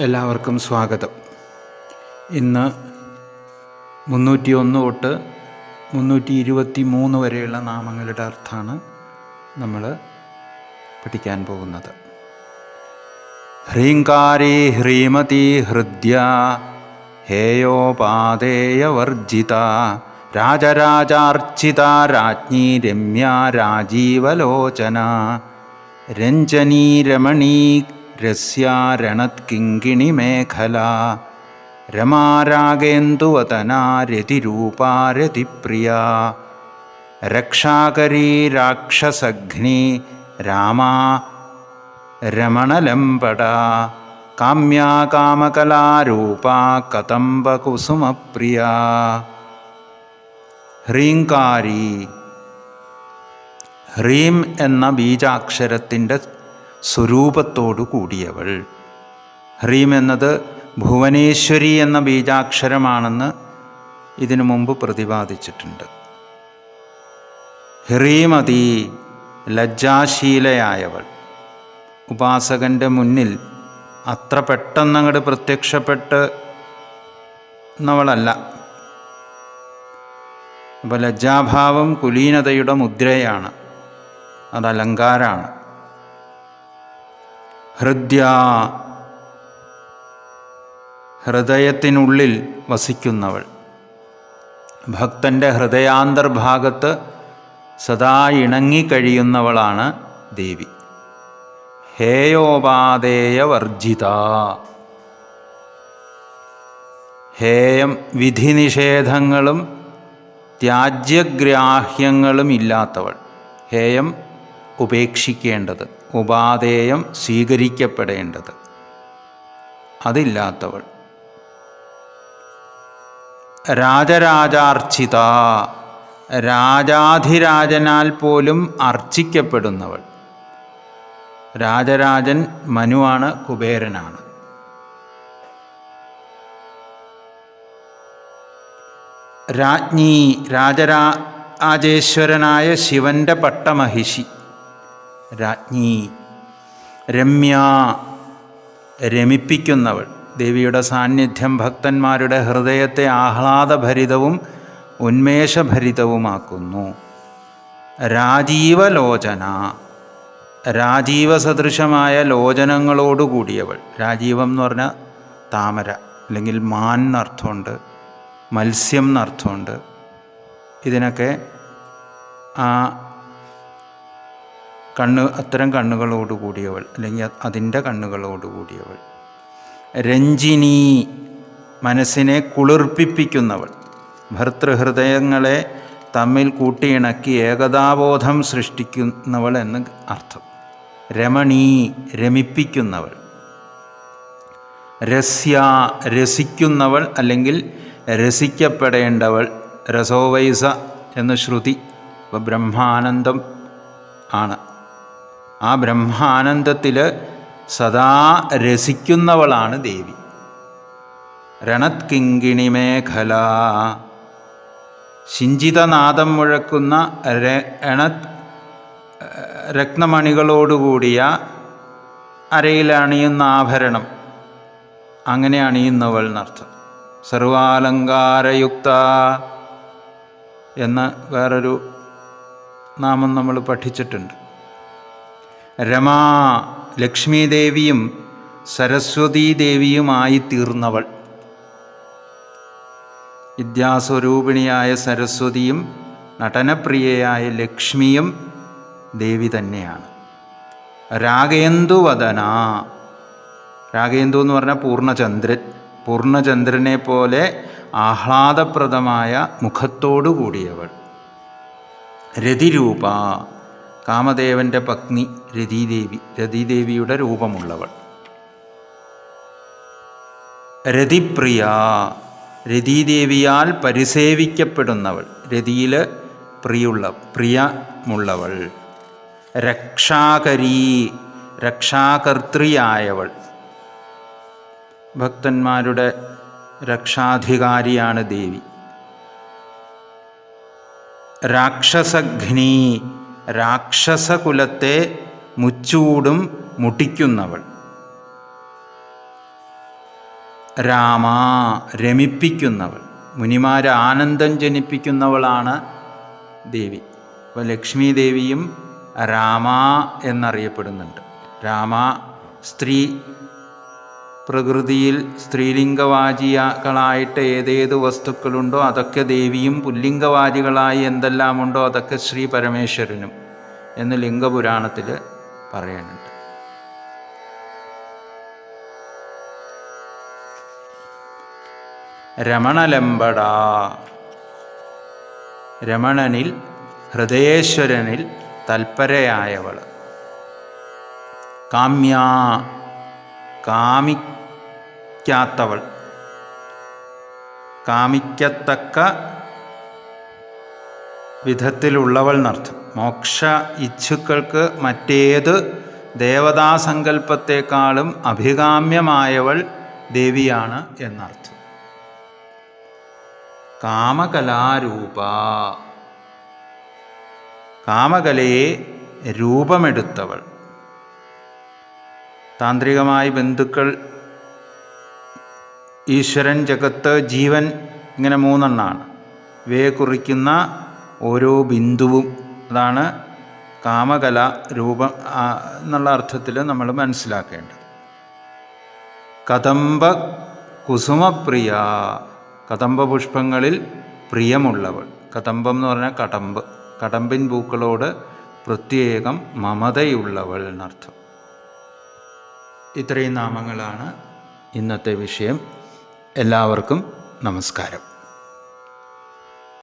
എല്ലാവർക്കും സ്വാഗതം. ഇന്ന് മുന്നൂറ്റി ഒന്ന് തൊട്ട് മുന്നൂറ്റി ഇരുപത്തി മൂന്ന് വരെയുള്ള നാമങ്ങളുടെ അർത്ഥമാണ് നമ്മൾ പഠിക്കാൻ പോകുന്നത്. ഹ്രീങ്കാരി ഹ്രീമതി ഹൃദ്യ ഹേയോപാദേയവർജിത രാജരാജാർച്ചിത രാജ്ഞി രമ്യ രാജീവലോചന രഞ്ജനീ രമണീ രസ്യാരണത്കിങ്കിണി മേഖല രമാരാഗേന്ദുവതനാ രതിരൂപാ രതിപ്രിയ രക്ഷാകരീ രാക്ഷസഘ്നി രാമാ രമണലംബട. കാമ്യാ കാമകലാരൂപാ ഹ്രീങ്കാരി ഹ്രീം എന്ന ബീജാക്ഷരത്തിന്റെ സ്വരൂപത്തോടു കൂടിയവൾ. ഹ്രീം എന്നത് ഭുവനേശ്വരി എന്ന ബീജാക്ഷരമാണെന്ന് ഇതിനു മുമ്പ് പ്രതിപാദിച്ചിട്ടുണ്ട്. ഹ്രീമതി ലജ്ജാശീലയായവൾ. ഉപാസകന്റെ മുന്നിൽ അത്ര പെട്ടെന്നങ്ങോട്ട് പ്രത്യക്ഷപ്പെട്ട് നവളല്ല അപ്പോൾ ലജ്ജാഭാവം കുലീനതയുടെ മുദ്രയാണ്. അത് അലങ്കാരാണ് ഹൃദ്യ ഹൃദയത്തിനുള്ളിൽ വസിക്കുന്നവൾ. ഭക്തന്റെ ഹൃദയാന്തർഭാഗത്ത് സദാ ഇണങ്ങിക്കഴിയുന്നവളാണ് ദേവി. ഹേയോപാദേയവർജിത. ഹേയം വിധിനിഷേധങ്ങളും ത്യാജ്യഗ്രാഹ്യങ്ങളും ഇല്ലാത്തവൾ ഹേയം ഉപേക്ഷിക്കേണ്ടത് ഉപാധേയം സ്വീകരിക്കപ്പെടേണ്ടത്. അതില്ലാത്തവൾ രാജരാജാർച്ചിത രാജാധിരാജനാൽ പോലും അർച്ചിക്കപ്പെടുന്നവൾ. രാജരാജൻ മനുവാണ് കുബേരനാണ്. രാജ്ഞി രാജരാജേശ്വരനായ ശിവന്റെ പട്ടമഹിഷി. രാജ്ഞി. രമ്യ രമിപ്പിക്കുന്നവൾ. ദേവിയുടെ സാന്നിധ്യം ഭക്തന്മാരുടെ ഹൃദയത്തെ ആഹ്ലാദഭരിതവും ഉന്മേഷഭരിതവുമാക്കുന്നു. രാജീവലോചന. രാജീവസദൃശമായ ലോചനങ്ങളോടുകൂടിയവൾ. രാജീവം എന്ന് പറഞ്ഞാൽ താമര അല്ലെങ്കിൽ മാൻ എന്നർത്ഥമുണ്ട് മത്സ്യം എന്നർത്ഥമുണ്ട്. ഇതിനൊക്കെ ആ കണ്ണ് അത്തരം കണ്ണുകളോട് കൂടിയവൾ അല്ലെങ്കിൽ അതിന്റെ കണ്ണുകളോട് കൂടിയവൾ. രഞ്ജിനി മനസ്സിനെ കുളിർപ്പിപ്പിക്കുന്നവൾ. ഭർതൃഹൃദയങ്ങളെ തമ്മിൽ കൂട്ടിയിണക്കി ഏകതാബോധം സൃഷ്ടിക്കുന്നവൾ എന്ന് അർത്ഥം. രമണീ രമിപ്പിക്കുന്നവൾ. രസ്യ രസിക്കുന്നവൾ അല്ലെങ്കിൽ രസിക്കപ്പെടേണ്ടവൾ. രസോവൈസ എന്ന് ശ്രുതി ബ്രഹ്മാനന്ദം ആണ്. ആ ബ്രഹ്മാനന്ദത്തിൽ സദാ രസിക്കുന്നവളാണ് ദേവി. രണത് കിങ്കിണി മേഖല. ശിഞ്ചിതനാദം മുഴക്കുന്ന രണത് രത്നമണികളോടുകൂടിയ അരയിൽ അണിയുന്ന ആഭരണം അങ്ങനെ അണിയുന്നവൾ എന്നർത്ഥം സർവാലങ്കാരയുക്ത എന്ന വേറൊരു നാമം നമ്മൾ പഠിച്ചിട്ടുണ്ട്. രമാ ലക്ഷ്മീദേവിയും സരസ്വതീദേവിയുമായി സരസ്വതീ ദേവിയുമായി തീർന്നവൾ വിദ്യാസ്വരൂപിണിയായ സരസ്വതിയും നടനപ്രിയയായ ലക്ഷ്മിയും ദേവി തന്നെയാണ്. രാഗേന്ദുവദന. രാഗേന്ദു എന്ന് പറഞ്ഞാൽ പൂർണചന്ദ്രൻ. പൂർണചന്ദ്രനെ പോലെ ആഹ്ലാദപ്രദമായ മുഖത്തോടു കൂടിയവൾ രതിരൂപ. കാമദേവന്റെ പത്നി രതിദേവി രതിദേവിയുടെ രൂപമുള്ളവൾ. രതിപ്രിയ രതിദേവിയാൽ പരിസേവിക്കപ്പെടുന്നവൾ. രതിയിൽ പ്രിയുള്ള പ്രിയമുള്ളവൾ. രക്ഷാകരീ രക്ഷാകർത്തൃയായവൾ ഭക്തന്മാരുടെ രക്ഷാധികാരിയാണ് ദേവി. രാക്ഷസഘ്നി രാക്ഷസകുലത്തെ മുച്ചൂടും മുട്ടിക്കുന്നവൾ. രാമ രമിപ്പിക്കുന്നവൾ. മുനിമാരെ ആനന്ദം ജനിപ്പിക്കുന്നവളാണ് ദേവി. അപ്പോൾ ലക്ഷ്മി ദേവിയും രാമ എന്നറിയപ്പെടുന്നുണ്ട്. രാമ സ്ത്രീ പ്രകൃതിയിൽ സ്ത്രീലിംഗവാചികളായിട്ട് ഏതേത് വസ്തുക്കളുണ്ടോ അതൊക്കെ ദേവിയും പുല്ലിംഗവാചികളായി എന്തെല്ലാമുണ്ടോ അതൊക്കെ ശ്രീ പരമേശ്വരനും. എന്ന് ലിംഗപുരാണത്തിൽ പറയാനുണ്ട് രമണലമ്പട രമണനിൽ ഹൃദയേശ്വരനിൽ തൽപരയായവൾ. കാമ്യ കാമിക്കാത്തവൾ. കാമിക്കത്തക്ക വിധത്തിലുള്ളവൾ എന്നർത്ഥം മോക്ഷ ഇച്ഛുക്കൾക്ക് മറ്റേത് ദേവതാസങ്കല്പത്തെക്കാളും അഭികാമ്യമായവൾ ദേവിയാണ് എന്നർത്ഥം. കാമകലാരൂപ. കാമകലയെ രൂപമെടുത്തവൾ. താന്ത്രികമായി ബന്ധുക്കൾ ഈശ്വരൻ ജഗത്ത് ജീവൻ ഇങ്ങനെ മൂന്നെണ്ണാണ്. ഇവയെ കുറിക്കുന്ന ഓരോ ബിന്ദുവും അതാണ് കാമകല രൂപം എന്നുള്ള അർത്ഥത്തിൽ നമ്മൾ മനസ്സിലാക്കേണ്ടത്. കദംബ കുസുമപ്രിയ കദംബ പുഷ്പങ്ങളിൽ പ്രിയമുള്ളവൾ. കദംബം എന്ന് പറഞ്ഞാൽ കടമ്പ്. കടമ്പിൻ പൂക്കളോട് പ്രത്യേകം മമതയുള്ളവൾ എന്നർത്ഥം. ഇത്രയും നാമങ്ങളാണ് ഇന്നത്തെ വിഷയം. എല്ലാവർക്കും നമസ്കാരം.